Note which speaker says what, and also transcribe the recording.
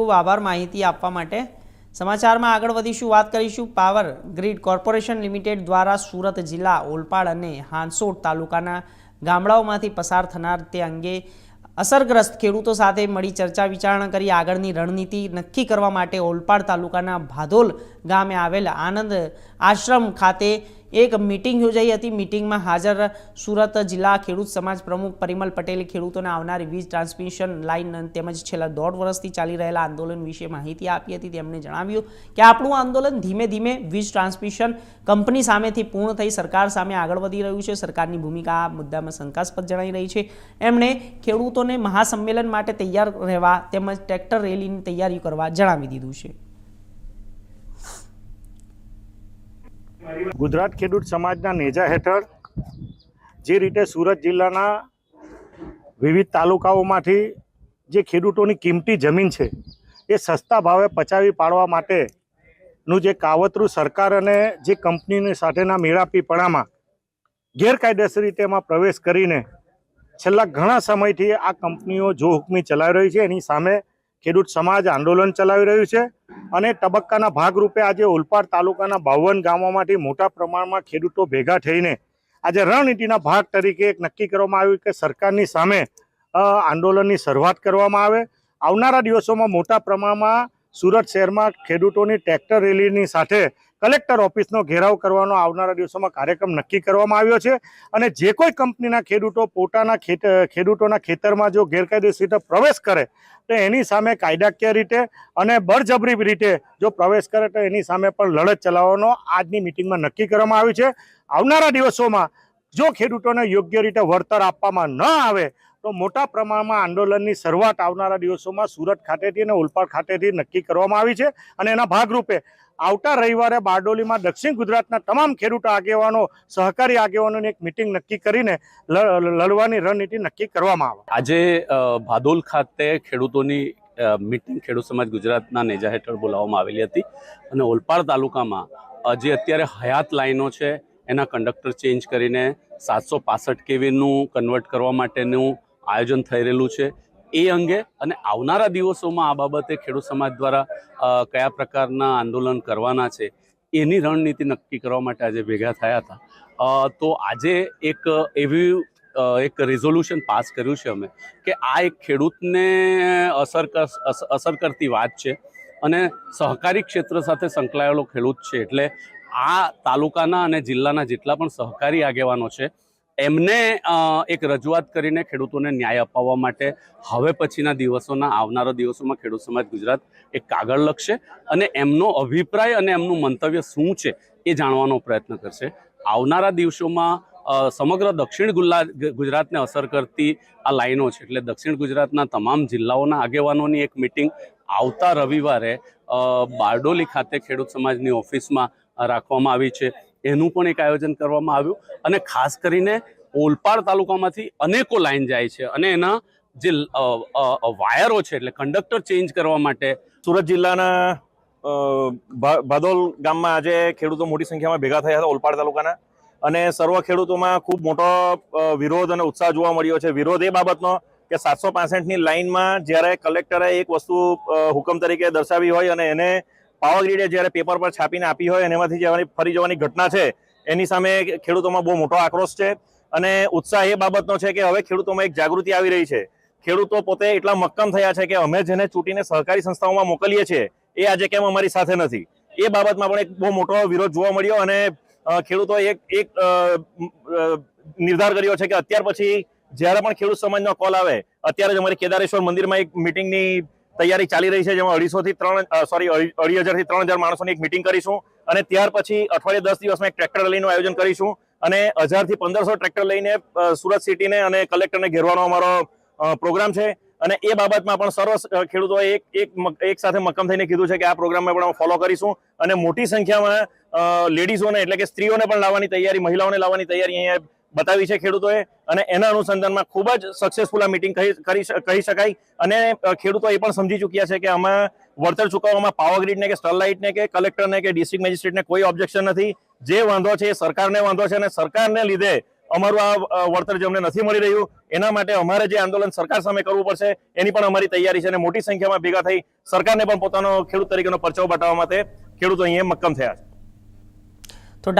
Speaker 1: ખૂબ આભાર માહિતી આપવા માટે. સમાચારમાં આગળ વધીશું, વાત કરીશું પાવર ગ્રીડ કોર્પોરેશન લિમિટેડ દ્વારા સુરત જિલ્લા ઓલપાડ અને હાંસોડ તાલુકાના ગામડાઓમાંથી પસાર થનાર તે અંગે અસરગ્રસ્ત ખેડૂતો સાથે મળી ચર્ચા વિચારણા કરી આગળની રણનીતિ નક્કી કરવા માટે ઓલપાડ તાલુકાના ભાદોલ ગામે આવેલ આનંદ આશ્રમ ખાતે એક મિટિંગ યોજાઈ હતી. મિટિંગમાં હાજર સુરત જિલ્લા ખેડૂત સમાજ પ્રમુખ પરિમલ પટેલે ખેડૂતોને આવનારી વીજ ટ્રાન્સમિશન લાઇન તેમજ છેલ્લા દોઢ વર્ષથી ચાલી રહેલા આંદોલન વિશે માહિતી આપી હતી. તેમણે જણાવ્યું કે આપણું આંદોલન ધીમે ધીમે વીજ ટ્રાન્સમિશન કંપની સામેથી પૂર્ણ થઈ સરકાર સામે આગળ વધી રહ્યું છે. સરકારની ભૂમિકા આ મુદ્દામાં શંકાસ્પદ જણાઈ રહી છે. એમણે ખેડૂતોને મહાસંમેલન માટે તૈયાર રહેવા તેમજ ટ્રેક્ટર રેલીની તૈયારી કરવા જણાવી દીધું છે.
Speaker 2: ગુજરાત ખેડૂત સમાજના નેજા હેઠળ જે રીતે સુરત જિલ્લાના વિવિધ તાલુકાઓમાંથી જે ખેડૂતોની કિંમતી જમીન છે, એ સસ્તા ભાવે પચાવી પાડવા માટેનું જે કાવતરું સરકાર અને જે કંપનીની સાથેના મેળાપીપણામાં ગેરકાયદેસર રીતે એમાં પ્રવેશ કરીને છેલ્લા ઘણા સમયથી આ કંપનીઓ જો હુકમી ચલાવી રહી છે. એની સામે ખેડૂત સમાજ આંદોલન ચલાવી રહ્યું છે. અને તબક્કાના ભાગરૂપે આજે ઓલપાડ તાલુકાના બાવન ગામોમાંથી મોટા પ્રમાણમાં ખેડૂતો ભેગા થઈને આજે રણનીતિના ભાગ તરીકે એક નક્કી કરવામાં આવ્યું કે સરકારની સામે આંદોલનની શરૂઆત કરવામાં આવે. આવનારા દિવસોમાં મોટા પ્રમાણમાં સુરત શહેરમાં ખેડૂતોની ટ્રેક્ટર રેલીની સાથે કલેક્ટર ઓફિસનો ઘેરાવ કરવાનો આવનારા દિવસોમાં કાર્યક્રમ નક્કી કરવામાં આવ્યો છે. અને જે કોઈ કંપનીના ખેડૂતો પોતાના ખેડૂતોના ખેતરમાં જો ગેરકાયદેસર રીતે પ્રવેશ કરે, તો એની સામે કાયદાકીય રીતે અને બળજબરી રીતે જો પ્રવેશ કરે, તો એની સામે પણ લડત ચલાવવાનો આજની મિટિંગમાં નક્કી કરવામાં આવ્યું છે. આવનારા દિવસોમાં જો ખેડૂતોને યોગ્ય રીતે વળતર આપવામાં ન આવે, તો મોટા પ્રમાણમાં આંદોલનની શરૂઆત આવનારા દિવસોમાં સુરત ખાતેથી અને ઓલપાડ ખાતેથી નક્કી કરવામાં આવી છે. અને એના ભાગરૂપે આવતા રવિવારે બારડોલીમાં દક્ષિણ ગુજરાતના તમામ ખેડૂતો આગેવાનો, સહકારી આગેવાનોની એક મિટિંગ નક્કી કરીને લડવાની રણનીતિ નક્કી કરવામાં આવે.
Speaker 3: આજે ભાદોલ ખાતે ખેડૂતોની મિટિંગ ખેડૂત સમાજ ગુજરાતના નેજા હેઠળ બોલાવવામાં આવેલી હતી. અને ઓલપાડ તાલુકામાં જે અત્યારે હયાત લાઈનો છે, એના કંડક્ટર ચેન્જ કરીને સાતસો પાસઠ કેવીનું કન્વર્ટ કરવા માટેનું આયોજન થઈ રહેલું છે. એ અંગે અને આવનારા દિવસોમાં આ બાબતે ખેડૂત સમાજ દ્વારા કયા પ્રકારના આંદોલન કરવાના છે, એની રણનીતિ નક્કી કરવા માટે આજે ભેગા થયા હતા. તો આજે એક એવી એક રેઝોલ્યુશન પાસ કર્યું છે અમે કે આ એક ખેડૂતને અસર અસર કરતી વાત છે અને સહકારી ક્ષેત્ર સાથે સંકળાયેલો ખેડૂત છે એટલે આ તાલુકાના અને જિલ્લાના જેટલા પણ સહકારી આગેવાનો છે, એમને એક રજૂઆત કરીને ખેડૂતોને ન્યાય અપાવવા માટે હવે પછીના દિવસોના, આવનારા દિવસોમાં ખેડૂત સમાજ ગુજરાત એક કાગળ લખશે અને એમનો અભિપ્રાય અને એમનું મંતવ્ય શું છે એ જાણવાનો પ્રયત્ન કરશે. આવનારા દિવસોમાં સમગ્ર દક્ષિણ ગુજરાતને અસર કરતી આ લાઈનો છે, એટલે દક્ષિણ ગુજરાતના તમામ જિલ્લાઓના આગેવાનોની એક મિટિંગ આવતા રવિવારે બારડોલી ખાતે ખેડૂત સમાજની ઓફિસમાં રાખવામાં આવી છે. એનું પણ એક આયોજન કરવામાં આવ્યું અને ખાસ કરીને ઓલપાડ તાલુકામાંથી અનેકો લાઈન જાય છે અને એના જે વાયરો છે એટલે કંડક્ટર ચેન્જ કરવા માટે
Speaker 4: સુરત જિલ્લાના ભાદોલ ગામમાં આજે ખેડૂતો મોટી સંખ્યામાં ભેગા થયા હતા ઓલપાડ તાલુકાના. અને સર્વ ખેડૂતોમાં ખૂબ મોટો વિરોધ અને ઉત્સાહ જોવા મળ્યો છે. વિરોધ એ બાબતનો કે સાતસો પાસઠની લાઇનમાં જ્યારે કલેક્ટરે એક વસ્તુ હુકમ તરીકે દર્શાવી હોય અને એને પાવર ગ્રીડે જ્યારે પેપર પર છાપીને આપી હોય એમાંથી જવાની ફરી જવાની ઘટના છે, એની સામે ખેડૂતોમાં બહુ મોટો આક્રોશ છે અને ઉત્સાહ એ બાબતનો છે કે હવે ખેડૂતોમાં એક જાગૃતિ આવી રહી છે. ખેડૂતો પોતે એટલા મક્કમ થયા છે કે અમે જેને ચૂંટીને સહકારી સંસ્થાઓમાં મોકલીએ છીએ, એ આજે કેમ અમારી સાથે નથી? એ બાબતમાં પણ એક બહુ મોટો વિરોધ જોવા મળ્યો અને ખેડૂતો એક એક નિર્ધાર કર્યો છે કે અત્યાર પછી જ્યારે પણ ખેડૂત સમાજનો કોલ આવે, અત્યારે જ અમારી કેદારેશ્વર મંદિરમાં એક મિટિંગની તૈયારી ચાલી રહી છે, જેમાં અઢીસો થી ત્રણ સોરી અઢી હજારથી ત્રણ હજાર માણસોની એક મિટિંગ કરીશું. અને ત્યાર પછી અઠવાડિયે દસ દિવસમાં એક ટ્રેક્ટર રેલીનું આયોજન કરીશું. અને હજારથી પંદરસો ટ્રેક્ટર લઈને સુરત સિટીને અને કલેક્ટરને ઘેરવાનો અમારો પ્રોગ્રામ છે. અને એ બાબતમાં પણ સર્વ ખેડૂતોએ એક એક એક સાથે મક્કમ થઈને કીધું છે કે આ પ્રોગ્રામમાં પણ ફોલો કરીશું. અને મોટી સંખ્યામાં લેડીઝોને એટલે કે સ્ત્રીઓને પણ લાવવાની તૈયારી, મહિલાઓને લાવવાની તૈયારી અહીંયા બતાવી છે ખેડૂતોએ અને એના અનુસંધાનમાં ખૂબ જ સક્સેસફુલ આ મિટિંગ કરી કહી શકાય. અને ખેડૂતો એ પણ સમજી ચૂક્યા છે કે આમાં વળતર ચૂકવવામાં પાવર ગ્રીડને કે સ્ટરલાઇટને કે કલેક્ટરને કે ડિસ્ટ્રિક્ટ મેજિસ્ટ્રેટને કોઈ ઓબ્જેક્શન નથી. જે વાંધો છે એ સરકારને વાંધો છે અને સરકારને લીધે અમારું આ વળતર જે અમને નથી મળી રહ્યું, એના માટે અમારે જે આંદોલન સરકાર સામે કરવું પડશે, એની પણ અમારી તૈયારી છે અને મોટી સંખ્યામાં ભેગા થઈ સરકારને પણ પોતાનો ખેડૂત તરીકેનો પરચો બતાવવા માટે ખેડૂતો અહીંયા મક્કમ થયા છે.